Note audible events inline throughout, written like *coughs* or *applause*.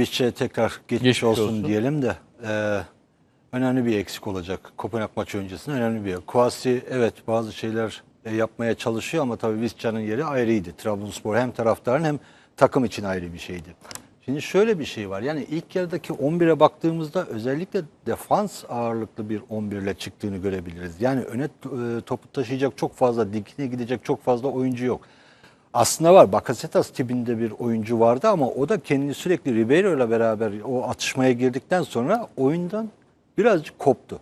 Vişçe'ye tekrar geçmiş, Geçmiş olsun, olsun. diyelim de e, önemli bir eksik olacak. Kopenhag maçı öncesinde önemli bir. Kuasi evet bazı şeyler e, yapmaya çalışıyor ama tabii Vişça'nın yeri ayrıydı. Trabzonspor hem taraftarın hem takım için ayrı bir şeydi. Şimdi şöyle bir şey var. Yani ilk yarıdaki 11'e baktığımızda özellikle defans ağırlıklı bir 11 ile çıktığını görebiliriz. Yani öne e, topu taşıyacak çok fazla, dikine gidecek çok fazla oyuncu yok. Aslında var. Bakasetas tipinde bir oyuncu vardı ama o da kendini sürekli Ribeiro ile beraber o atışmaya girdikten sonra oyundan birazcık koptu.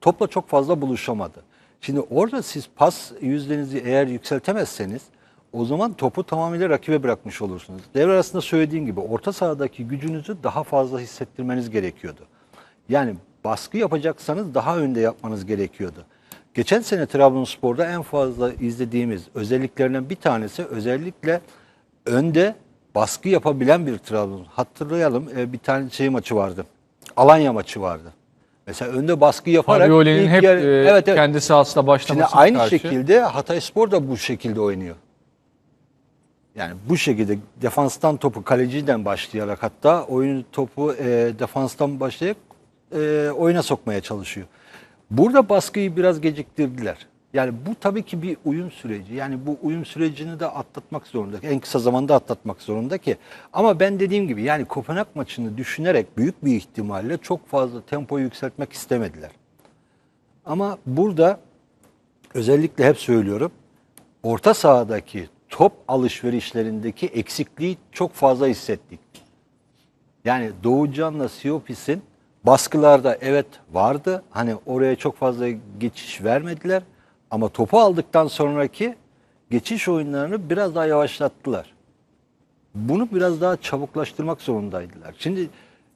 Topla çok fazla buluşamadı. Şimdi orada siz pas yüzdenizi eğer yükseltemezseniz o zaman topu tamamıyla rakibe bırakmış olursunuz. Devre arasında söylediğim gibi orta sahadaki gücünüzü daha fazla hissettirmeniz gerekiyordu. Yani baskı yapacaksanız daha önde yapmanız gerekiyordu. Geçen sene Trabzonspor'da en fazla izlediğimiz özelliklerinden bir tanesi özellikle önde baskı yapabilen bir Trabzon. Hatırlayalım e, bir tane şey maçı vardı. Alanya maçı vardı. Mesela önde baskı yaparak Fagioli'nin ilk hep yer- e, evet, evet. kendi sahasında Şimdi başlaması aynı karşı. şekilde Hatayspor da bu şekilde oynuyor. Yani bu şekilde defanstan topu kaleciden başlayarak hatta oyun topu e, defanstan başlayıp e, oyuna sokmaya çalışıyor. Burada baskıyı biraz geciktirdiler. Yani bu tabii ki bir uyum süreci. Yani bu uyum sürecini de atlatmak zorunda. En kısa zamanda atlatmak zorunda ki. Ama ben dediğim gibi yani Kopenhag maçını düşünerek büyük bir ihtimalle çok fazla tempoyu yükseltmek istemediler. Ama burada özellikle hep söylüyorum. Orta sahadaki top alışverişlerindeki eksikliği çok fazla hissettik. Yani Doğucan'la Siopis'in baskılarda evet vardı. Hani oraya çok fazla geçiş vermediler. Ama topu aldıktan sonraki geçiş oyunlarını biraz daha yavaşlattılar. Bunu biraz daha çabuklaştırmak zorundaydılar. Şimdi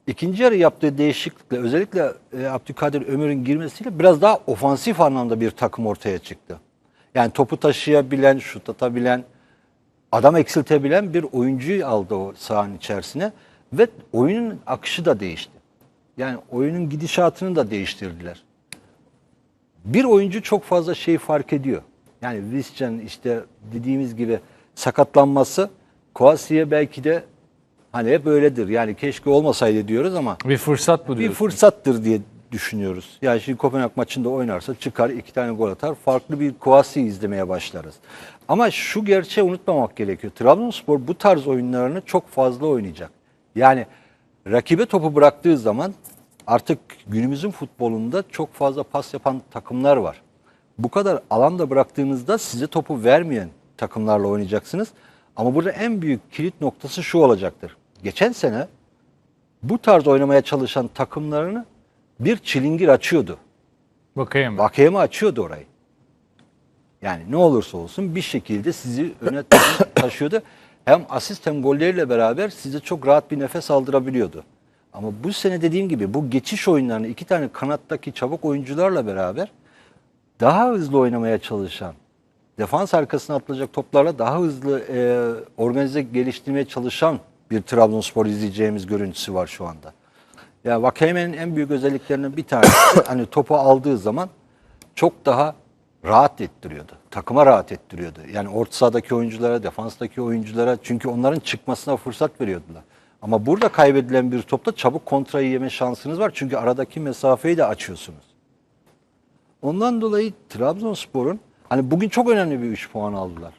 ikinci yarı yaptığı değişiklikle özellikle e, Abdülkadir Ömür'ün girmesiyle biraz daha ofansif anlamda bir takım ortaya çıktı. Yani topu taşıyabilen, şut atabilen, adam eksiltebilen bir oyuncuyu aldı o sahanın içerisine ve oyunun akışı da değişti. Yani oyunun gidişatını da değiştirdiler. Bir oyuncu çok fazla şey fark ediyor. Yani Viscan işte dediğimiz gibi sakatlanması Koasi'ye belki de hani hep öyledir. Yani keşke olmasaydı diyoruz ama Bir fırsat bu bir diyorsun. fırsattır diye düşünüyoruz. Yani şimdi Kopenhag maçında oynarsa çıkar iki tane gol atar. Farklı bir Koasi izlemeye başlarız. Ama şu gerçeği unutmamak gerekiyor. Trabzonspor bu tarz oyunlarını çok fazla oynayacak. Yani rakibe topu bıraktığı zaman artık günümüzün futbolunda çok fazla pas yapan takımlar var. Bu kadar alanda bıraktığınızda size topu vermeyen takımlarla oynayacaksınız. Ama burada en büyük kilit noktası şu olacaktır. Geçen sene bu tarz oynamaya çalışan takımlarını bir çilingir açıyordu. Bakayım. Vakayeme açıyordu orayı. Yani ne olursa olsun bir şekilde sizi öne ta- *coughs* taşıyordu. Hem asist hem golleriyle beraber size çok rahat bir nefes aldırabiliyordu. Ama bu sene dediğim gibi bu geçiş oyunlarını iki tane kanattaki çabuk oyuncularla beraber daha hızlı oynamaya çalışan, defans arkasına atılacak toplarla daha hızlı e, organize geliştirmeye çalışan bir Trabzonspor izleyeceğimiz görüntüsü var şu anda. Ya Vakayeme'nin en büyük özelliklerinden bir tanesi *coughs* hani topu aldığı zaman çok daha rahat ettiriyordu. Takıma rahat ettiriyordu. Yani orta sahadaki oyunculara, defanstaki oyunculara çünkü onların çıkmasına fırsat veriyordular. Ama burada kaybedilen bir topta çabuk kontrayı yeme şansınız var. Çünkü aradaki mesafeyi de açıyorsunuz. Ondan dolayı Trabzonspor'un hani bugün çok önemli bir 3 puan aldılar.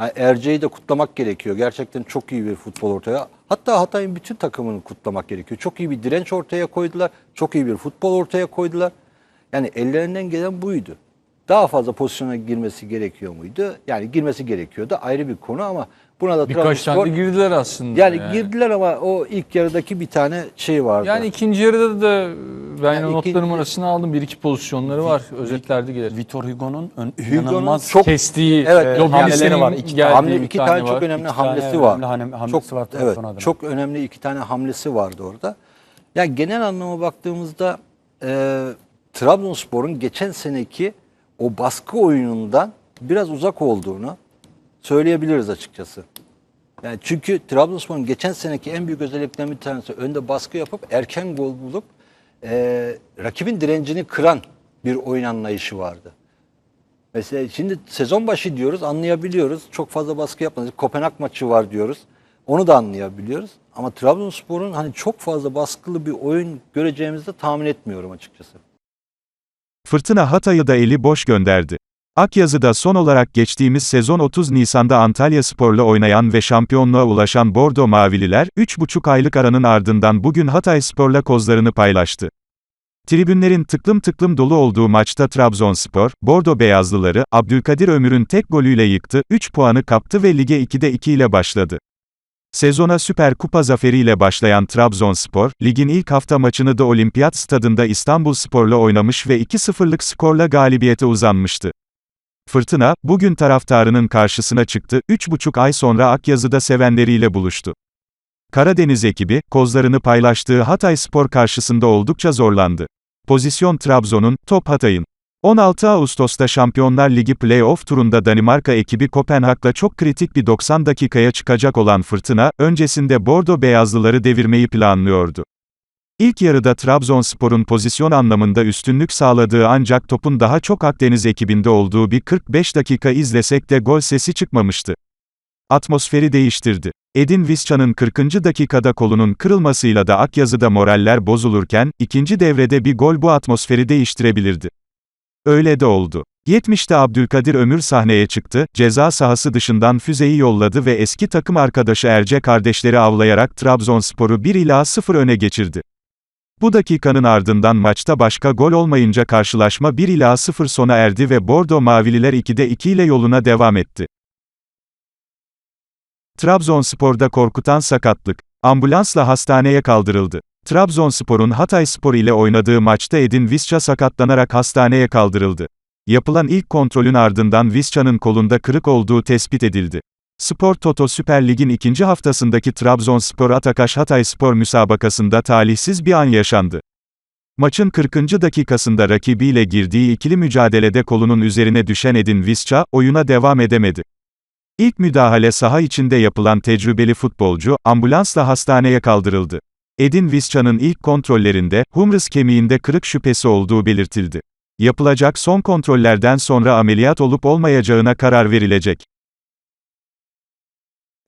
Yani Erce'yi de kutlamak gerekiyor. Gerçekten çok iyi bir futbol ortaya. Hatta Hatay'ın bütün takımını kutlamak gerekiyor. Çok iyi bir direnç ortaya koydular. Çok iyi bir futbol ortaya koydular. Yani ellerinden gelen buydu. Daha fazla pozisyona girmesi gerekiyor muydu? Yani girmesi gerekiyordu. Ayrı bir konu ama buna da Birkaç Trabzonspor... tane de girdiler aslında. yani girdiler ama o ilk yarıdaki bir tane şey vardı. Yani ikinci yarıda da ben Yani notlarım ikinci- arasına aldım. Bir iki pozisyonları var. Özetlerde gelir. Vitor Hugo'nun inanılmaz çok Kestiği, Evet, Lobinis'in hamleleri var. İki geldiği hamle iki tane, çok var. önemli İki tane hamlesi var. önemli ham- hamlesi çok var evet, adına. çok önemli iki tane hamlesi vardı orada. Ya genel anlama baktığımızda e, Trabzonspor'un geçen seneki o baskı oyunundan biraz uzak olduğunu söyleyebiliriz açıkçası. Yani çünkü Trabzonspor'un geçen seneki en büyük özelliklerinden bir tanesi önde baskı yapıp erken gol bulup e, rakibin direncini kıran bir oyun anlayışı vardı. Mesela şimdi sezon başı diyoruz anlayabiliyoruz. Çok fazla baskı yapmadık. Kopenhag maçı var diyoruz. Onu da anlayabiliyoruz. Ama Trabzonspor'un hani çok fazla baskılı bir oyun göreceğimizi de tahmin etmiyorum açıkçası. Fırtına Hatay'ı da eli boş gönderdi. Akyazı'da son olarak geçtiğimiz sezon 30 Nisan'da Antalya Spor'la oynayan ve şampiyonluğa ulaşan Bordo Mavililer, 3,5 aylık aranın ardından bugün Hatay Spor'la kozlarını paylaştı. Tribünlerin tıklım tıklım dolu olduğu maçta Trabzonspor, Bordo Beyazlıları, Abdülkadir Ömür'ün tek golüyle yıktı, 3 puanı kaptı ve lige 2'de 2 ile başladı. Sezona Süper Kupa zaferiyle başlayan Trabzonspor, ligin ilk hafta maçını da Olimpiyat Stadında İstanbul Spor'la oynamış ve 2-0'lık skorla galibiyete uzanmıştı. Fırtına, bugün taraftarının karşısına çıktı, 3,5 ay sonra Akyazı'da sevenleriyle buluştu. Karadeniz ekibi, kozlarını paylaştığı Hatay Spor karşısında oldukça zorlandı. Pozisyon Trabzon'un, top Hatay'ın. 16 Ağustos'ta Şampiyonlar Ligi play-off turunda Danimarka ekibi Kopenhag'la çok kritik bir 90 dakikaya çıkacak olan Fırtına, öncesinde Bordo Beyazlıları devirmeyi planlıyordu. İlk yarıda Trabzonspor'un pozisyon anlamında üstünlük sağladığı ancak topun daha çok Akdeniz ekibinde olduğu bir 45 dakika izlesek de gol sesi çıkmamıştı. Atmosferi değiştirdi. Edin Visca'nın 40. dakikada kolunun kırılmasıyla da Akyazı'da moraller bozulurken, ikinci devrede bir gol bu atmosferi değiştirebilirdi. Öyle de oldu. 70'te Abdülkadir Ömür sahneye çıktı, ceza sahası dışından füzeyi yolladı ve eski takım arkadaşı Erce kardeşleri avlayarak Trabzonspor'u 1 ila 0 öne geçirdi. Bu dakikanın ardından maçta başka gol olmayınca karşılaşma 1 ila 0 sona erdi ve Bordo Mavililer 2'de 2 ile yoluna devam etti. Trabzonspor'da korkutan sakatlık. Ambulansla hastaneye kaldırıldı. Trabzonspor'un Hatayspor ile oynadığı maçta Edin Visca sakatlanarak hastaneye kaldırıldı. Yapılan ilk kontrolün ardından Visca'nın kolunda kırık olduğu tespit edildi. Spor Toto Süper Lig'in ikinci haftasındaki Trabzonspor Atakaş Hatayspor müsabakasında talihsiz bir an yaşandı. Maçın 40. dakikasında rakibiyle girdiği ikili mücadelede kolunun üzerine düşen Edin Visca, oyuna devam edemedi. İlk müdahale saha içinde yapılan tecrübeli futbolcu, ambulansla hastaneye kaldırıldı. Edin Visca'nın ilk kontrollerinde, humerus kemiğinde kırık şüphesi olduğu belirtildi. Yapılacak son kontrollerden sonra ameliyat olup olmayacağına karar verilecek.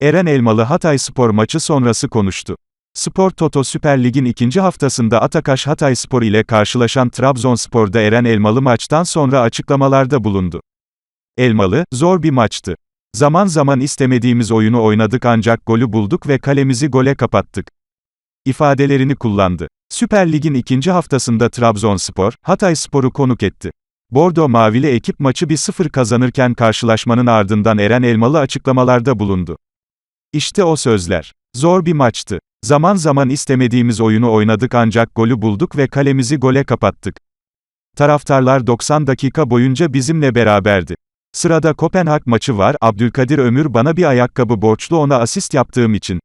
Eren Elmalı Hatay Spor maçı sonrası konuştu. Spor Toto Süper Lig'in ikinci haftasında Atakaş Hatay Spor ile karşılaşan Trabzonspor'da Eren Elmalı maçtan sonra açıklamalarda bulundu. Elmalı, zor bir maçtı. Zaman zaman istemediğimiz oyunu oynadık ancak golü bulduk ve kalemizi gole kapattık. İfadelerini kullandı. Süper Lig'in ikinci haftasında Trabzonspor, Hatay Spor'u konuk etti. Bordo Mavili ekip maçı 1-0 kazanırken karşılaşmanın ardından Eren Elmalı açıklamalarda bulundu. İşte o sözler. Zor bir maçtı. Zaman zaman istemediğimiz oyunu oynadık ancak golü bulduk ve kalemizi gole kapattık. Taraftarlar 90 dakika boyunca bizimle beraberdi. Sırada Kopenhag maçı var, Abdülkadir Ömür bana bir ayakkabı borçlu ona asist yaptığım için.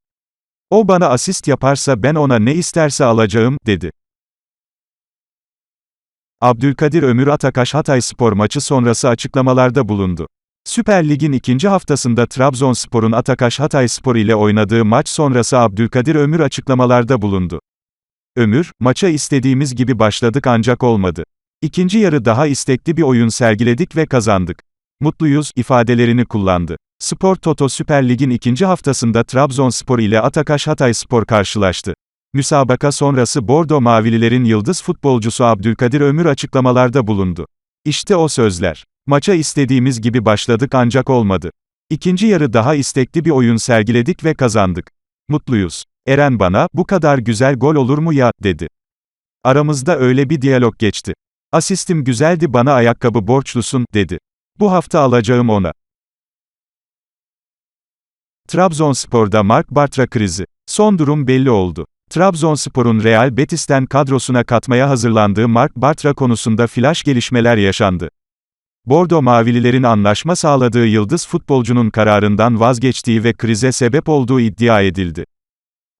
O bana asist yaparsa ben ona ne isterse alacağım, dedi. Abdülkadir Ömür Atakaş Hatay Spor maçı sonrası açıklamalarda bulundu. Süper Lig'in ikinci haftasında Trabzonspor'un Atakaş Hatay Spor ile oynadığı maç sonrası Abdülkadir Ömür açıklamalarda bulundu. Ömür, maça istediğimiz gibi başladık ancak olmadı. İkinci yarı daha istekli bir oyun sergiledik ve kazandık. Mutluyuz, ifadelerini kullandı. Spor Toto Süper Lig'in ikinci haftasında Trabzonspor ile Atakaş Hatayspor karşılaştı. Müsabaka sonrası Bordo Mavililerin yıldız futbolcusu Abdülkadir Ömür açıklamalarda bulundu. İşte o sözler. Maça istediğimiz gibi başladık ancak olmadı. İkinci yarı daha istekli bir oyun sergiledik ve kazandık. Mutluyuz. Eren bana, bu kadar güzel gol olur mu ya, dedi. Aramızda öyle bir diyalog geçti. Asistim güzeldi bana ayakkabı borçlusun, dedi. Bu hafta alacağım ona. Trabzonspor'da Mark Bartra krizi. Son durum belli oldu. Trabzonspor'un Real Betis'ten kadrosuna katmaya hazırlandığı Mark Bartra konusunda flash gelişmeler yaşandı. Bordo Mavililerin anlaşma sağladığı yıldız futbolcunun kararından vazgeçtiği ve krize sebep olduğu iddia edildi.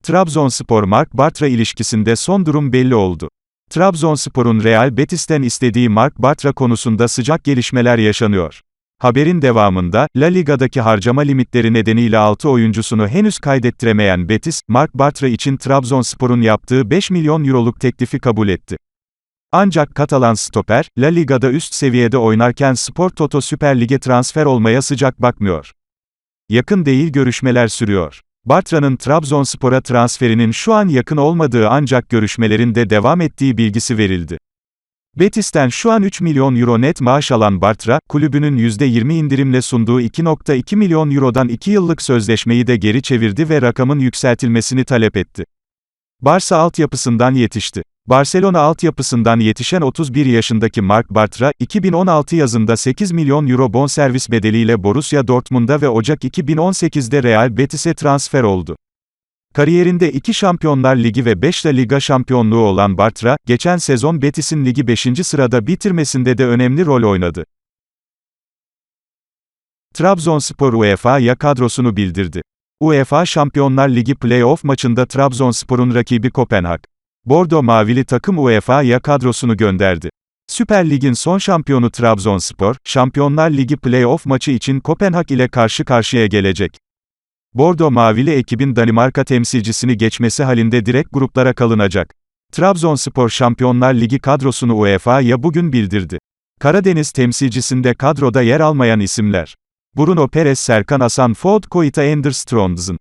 Trabzonspor Mark Bartra ilişkisinde son durum belli oldu. Trabzonspor'un Real Betis'ten istediği Mark Bartra konusunda sıcak gelişmeler yaşanıyor. Haberin devamında, La Liga'daki harcama limitleri nedeniyle 6 oyuncusunu henüz kaydettiremeyen Betis, Mark Bartra için Trabzonspor'un yaptığı 5 milyon euroluk teklifi kabul etti. Ancak Katalan stoper, La Liga'da üst seviyede oynarken Spor Toto Süper Lig'e transfer olmaya sıcak bakmıyor. Yakın değil görüşmeler sürüyor. Bartra'nın Trabzonspor'a transferinin şu an yakın olmadığı ancak görüşmelerin de devam ettiği bilgisi verildi. Betis'ten şu an 3 milyon euro net maaş alan Bartra, kulübünün %20 indirimle sunduğu 2.2 milyon eurodan 2 yıllık sözleşmeyi de geri çevirdi ve rakamın yükseltilmesini talep etti. Barça altyapısından yetişti. Barcelona altyapısından yetişen 31 yaşındaki Marc Bartra, 2016 yazında 8 milyon euro bonservis bedeliyle Borussia Dortmund'a ve Ocak 2018'de Real Betis'e transfer oldu. Kariyerinde iki Şampiyonlar Ligi ve 5 La Liga şampiyonluğu olan Bartra, geçen sezon Betis'in ligi 5. sırada bitirmesinde de önemli rol oynadı. Trabzonspor UEFA'ya kadrosunu bildirdi. UEFA Şampiyonlar Ligi play-off maçında Trabzonspor'un rakibi Kopenhag. Bordo Mavili takım UEFA'ya kadrosunu gönderdi. Süper Lig'in son şampiyonu Trabzonspor, Şampiyonlar Ligi play-off maçı için Kopenhag ile karşı karşıya gelecek. Bordo Mavili ekibin Danimarka temsilcisini geçmesi halinde direkt gruplara kalınacak. Trabzonspor Şampiyonlar Ligi kadrosunu UEFA'ya bugün bildirdi. Karadeniz temsilcisinde kadroda yer almayan isimler. Bruno Perez Serkan Asan Fold Koita Ender Strondsen